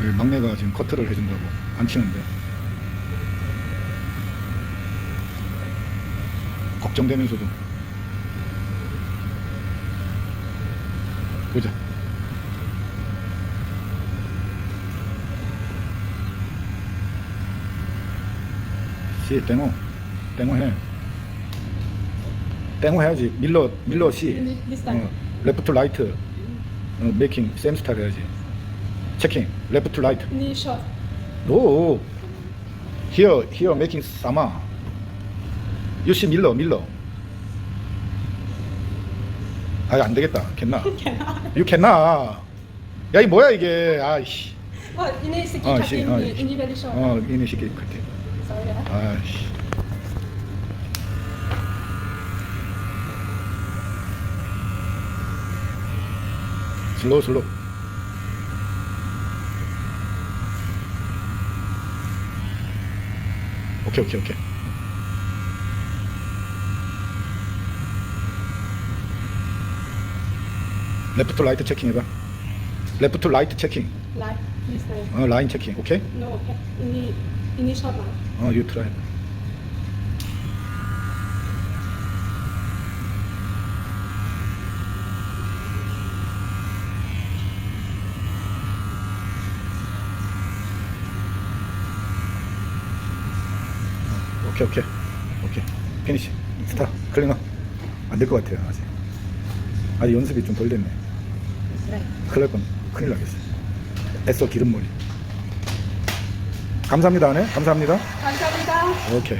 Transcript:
우리 막내가 지금 커트를 해준다고 안 치는데. 걱정되면서도. 보자. 씨 땡호 땡호 해. 땡호 해야지. 밀러 밀러 씨. 어, 레프트 라이트. 어, 메이킹. 샘 스타일 해야지 체킹 레프트 라이트 Knee shot. No. Here, here making sama. You see 밀러, 밀러. 아, 안 되겠다. 캔나. You cannot. 야, 이 뭐야 이게? 아이씨. Well, you need to keep 어, cutting. 씨, 어, you, you need very short. 어, 이네 시계 그렇게. Ah. 아이씨. 슬로우, 슬로우. 오케이, 오케이, 오케이. 레프트 라이트 체킹 해봐. 레프트 라이트 체킹. This time. 어, 라인 체킹. 오케이? No, okay. You need, you need short now. 어, 유 트라이. 오케이 오케이. 오케이. 피니시 스타 클리너. 안 될 것 같아요 아직. 아직 연습이 좀 덜 됐네. Right. 큰일 날건 큰일 나겠어. 애써 기름머리. 감사합니다 네 감사합니다. 감사합니다. 오케이